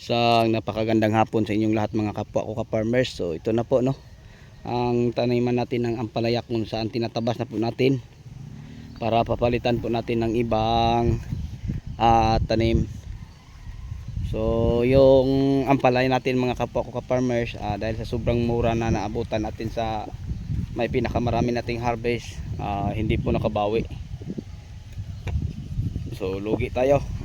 Isang napakagandang hapon sa inyong lahat mga kapwa ko ka-farmers. So ito na po no. Ang taniman natin ng ampalaya kung saan tinatabas na po natin para papalitan po natin ng ibang ah, tanim. So yung ampalaya natin mga kapwa ko ka-farmers ah, dahil sa sobrang mura na naabutan natin sa may pinakamarami nating harvest ah, hindi po nakabawi. So lugi tayo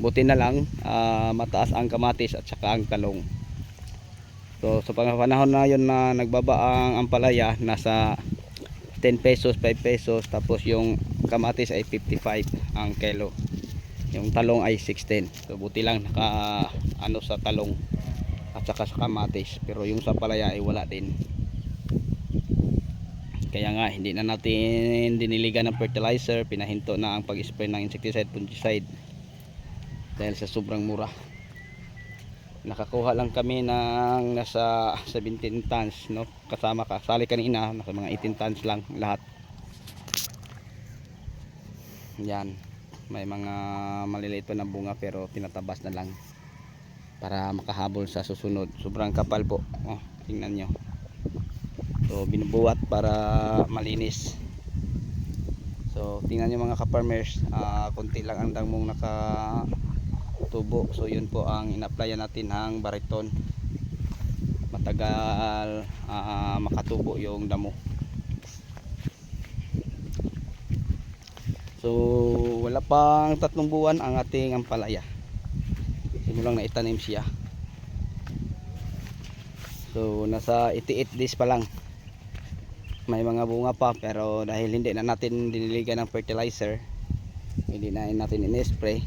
buti na lang ah, mataas ang kamatis at saka ang talong. So sa panahon na yun na nagbaba ang ampalaya nasa 10 pesos 5 pesos tapos yung kamatis ay 55 ang kilo. Yung talong ay 16 so buti lang naka ano sa talong at saka sa kamatis. Pero yung sa palaya ay wala din. Kaya nga hindi na natin diniligan ng fertilizer. Pinahinto na ang pag-spray ng insecticide fungicide dahil sa sobrang mura. Nakakuha lang kami ng nasa 17 tons no? Kasama kasali kanina nasa mga 18 tons lang lahat. Yan. May mga maliliit pa na bunga pero tinatabas na lang para makahabol sa susunod. Sobrang kapal po. Oh, tingnan nyo. So binubuhat para malinis. So tingnan nyo mga ka-farmers ah, konti lang ang damong naka tubo. So yun po ang ina-applyan natin ang bariton. Matagal ah, makatubo yung damo. So wala pang tatlong buwan ang ating ampalaya. Simulang na itanim siya. So nasa 88 days pa lang. May mga bunga pa pero dahil hindi na natin diniligan ng fertilizer hindi na natin in-spray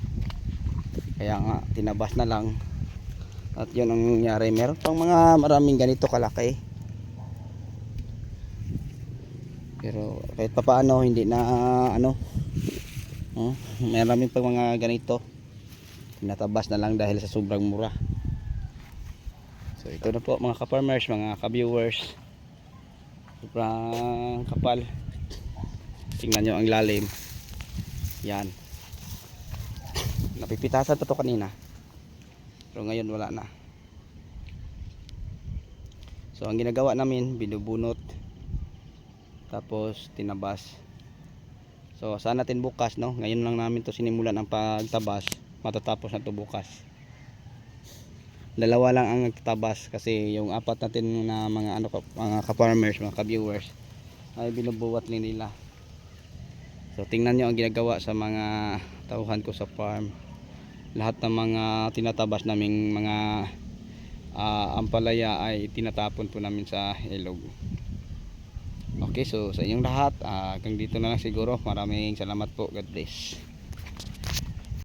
kaya nga tinabas na lang. At yun ang nangyari. Meron pang mga maraming ganito kalaki. Pero kahit pa paano hindi na ano oh, maraming pang mga ganito. Tinatabas na lang dahil sa sobrang mura. So ito na po mga ka-farmers mga ka-viewers. Sobrang kapal. Tingnan nyo ang lalim. Yan napipitasan pa to kanina. Pero ngayon wala na. So ang ginagawa namin binubunot. Tapos tinabas. So saan natin bukas no? Ngayon lang namin to sinimulan ang pagtabas. Matatapos na to bukas. Dalawa lang ang nagtabas kasi yung apat natin na mga ano mga ka-farmers mga ka-viewers ay binubuwat din nila so tingnan nyo ang ginagawa sa mga tauhan ko sa farm. Lahat ng mga tinatabas naming mga ah, ampalaya ay tinatapon po namin sa ilog. Okay so sa inyong lahat ah, hanggang dito na lang siguro. Maraming salamat po. God bless